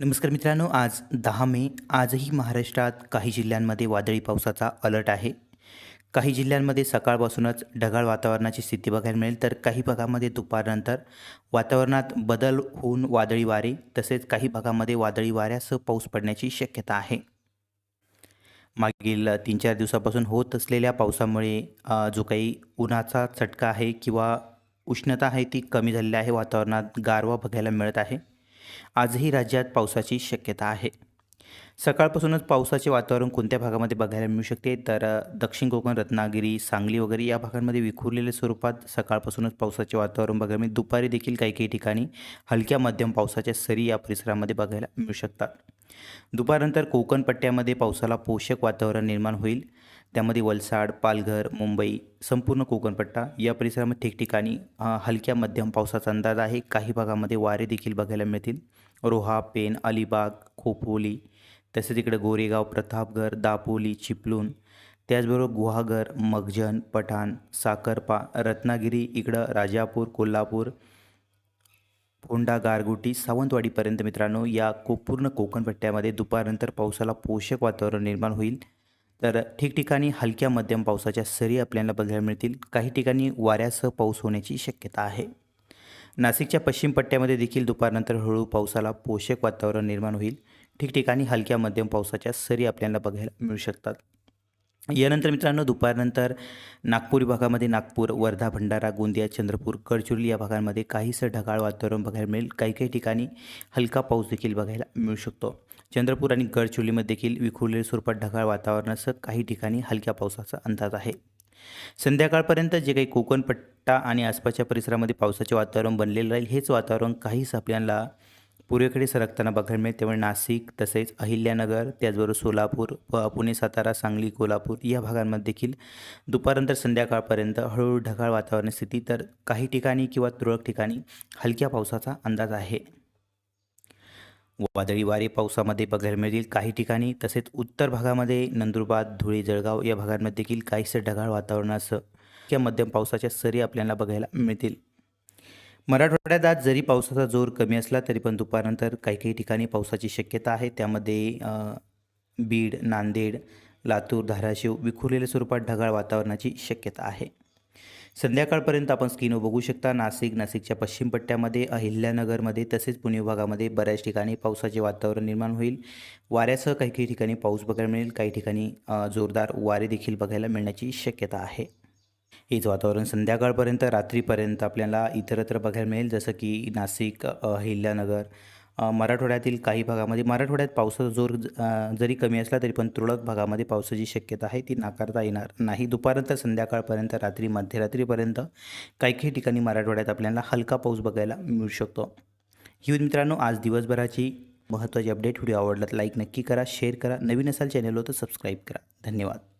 नमस्कार मित्रांनो आज दहा मे. आजही महाराष्ट्रात काही जिल्ह्यांमध्ये वादळी पावसाचा अलर्ट आहे. काही जिल्ह्यांमध्ये सकाळपासूनच ढगाळ वातावरणाची स्थिती बघायला मिळेल. तर काही भागामध्ये दुपारनंतर वातावरणात बदल होऊन वादळी वारे तसेच काही भागामध्ये वादळी वाऱ्यासह पाऊस पडण्याची शक्यता आहे. मागील तीन चार दिवसापासून होत असलेल्या पावसामुळे जो काही उन्हाचा चटका आहे किंवा उष्णता आहे ती कमी झालेली आहे. वातावरणात गारवा बघायला मिळत आहे. आजही राज्यात पावसाची शक्यता आहे. सकाळपासूनच पावसाचे वातावरण कोणत्या भागामध्ये बघायला मिळू शकते? तर दक्षिण कोकण रत्नागिरी सांगली वगैरे या भागांमध्ये विखुरलेल्या स्वरूपात सकाळपासूनच पावसाचे वातावरण बघायला मिळते. दुपारी देखील काही काही ठिकाणी हलक्या मध्यम पावसाच्या सरी या परिसरामध्ये बघायला मिळू शकतात. दुपारनंतर कोकण पट्ट्यामध्ये पावसाला पोषक वातावरण निर्माण होईल. त्यामध्ये वलसाड पालघर मुंबई संपूर्ण कोकणपट्टा या परिसरामध्ये ठिकठिकाणी हलक्या मध्यम पावसाचा अंदाज आहे. काही भागामध्ये वारे देखील बघायला मिळतील. रोहा पेन अलिबाग खोपोली तसेच इकडे गोरेगाव प्रतापगड दापोली चिपलून त्याचबरोबर गुहागर मगजन पठाण साखरपा रत्नागिरी इकडं राजापूर कोल्हापूर फोंडा गारगोटी सावंतवाडीपर्यंत मित्रांनो या को पूर्ण कोकणपट्ट्यामध्ये दुपारनंतर पावसाला पोषक वातावरण निर्माण होईल. तर ठिकठिकाणी हलक्या मध्यम पावसाच्या सरी आपल्याला बघायला मिळतील. काही ठिकाणी वाऱ्यासह पाऊस होण्याची शक्यता आहे. नाशिकच्या पश्चिम पट्ट्यामध्ये देखील दुपारनंतर हळूहळू पावसाला पोषक वातावरण निर्माण होईल. ठिकठिकाणी हलक्या मध्यम पावसाच्या सरी आपल्याला बघायला मिळू शकतात. यानंतर मित्रांनो दुपारनंतर नागपूर विभागामध्ये नागपूर वर्धा भंडारा गोंदिया चंद्रपूर गडचिरोली या भागांमध्ये काहीसं ढगाळ वातावरण बघायला मिळेल. काही काही ठिकाणी हलका पाऊस देखील बघायला मिळू शकतो. चंद्रपूर आणि गडचिरोलीमध्ये देखील विखुरलेल्या स्वरूपात ढगाळ वातावरणासह काही ठिकाणी हलक्या पावसाचा अंदाज आहे. संध्याकाळपर्यंत जे काही कोकणपट्टा आणि आसपासच्या परिसरामध्ये पावसाचे वातावरण बनलेलं राहील हेच वातावरण काहीच आपल्याला पूर्वेकडे सरकताना बघायला मिळेल त्यामुळे नाशिक तसेच अहिल्यानगर त्याचबरोबर सोलापूर व पुणे सातारा सांगली कोल्हापूर या भागांमध्ये देखील दुपारनंतर संध्याकाळपर्यंत हळूहळू ढगाळ वातावरण स्थिती. तर काही ठिकाणी किंवा तुरळक ठिकाणी हलक्या पावसाचा अंदाज आहे. वादळी वारे पावसामध्ये बघायला मिळतील. काही ठिकाणी तसेच उत्तर भागामध्ये नंदुरबार धुळे जळगाव या भागांमध्ये देखील काहीसं ढगाळ वातावरणासह या मध्यम पावसाच्या सरी आपल्याला बघायला मिळतील. मराठवाड्यात आज जरी पावसाचा जोर कमी असला तरी पण दुपारनंतर काही काही ठिकाणी पावसाची शक्यता आहे. त्यामध्ये बीड नांदेड लातूर धाराशिव विखुरलेल्या स्वरूपात ढगाळ वातावरणाची शक्यता आहे. संध्याकाळपर्यंत आपण स्क्रीनवर बघू शकता नाशिक नाशिकच्या पश्चिम पट्ट्यामध्ये अहिल्यानगरमध्ये तसेच पुणे विभागामध्ये बऱ्याच ठिकाणी पावसाचे वातावरण निर्माण होईल. वाऱ्यासह काही काही ठिकाणी पाऊस बघायला मिळेल काही ठिकाणी जोरदार वारे देखील बघायला मिळण्याची शक्यता आहे. हेच वातावरण संध्याकाळपर्यंत रात्रीपर्यंत आपल्याला इतरत्र बघायला मिळेल. जसं की नाशिक अहिल्यानगर मराठवाड्यातील काही भागामध्ये. मराठवाड्यात पावसाचा जोर जरी कमी असला तरी पण तुरळक भागामध्ये पावसाची शक्यता आहे. ती नाकारता येणार नाही. दुपारनंतर संध्याकाळपर्यंत रात्री मध्यरात्रीपर्यंत काही काही ठिकाणी मराठवाड्यात आपल्याला हलका पाऊस बघायला मिळू शकतो. ही मित्रांनो आज दिवसभराची महत्त्वाची अपडेट. व्हिडिओ आवडला लाईक नक्की करा शेअर करा. नवीन असाल चॅनलवर तर सबस्क्राईब करा. धन्यवाद.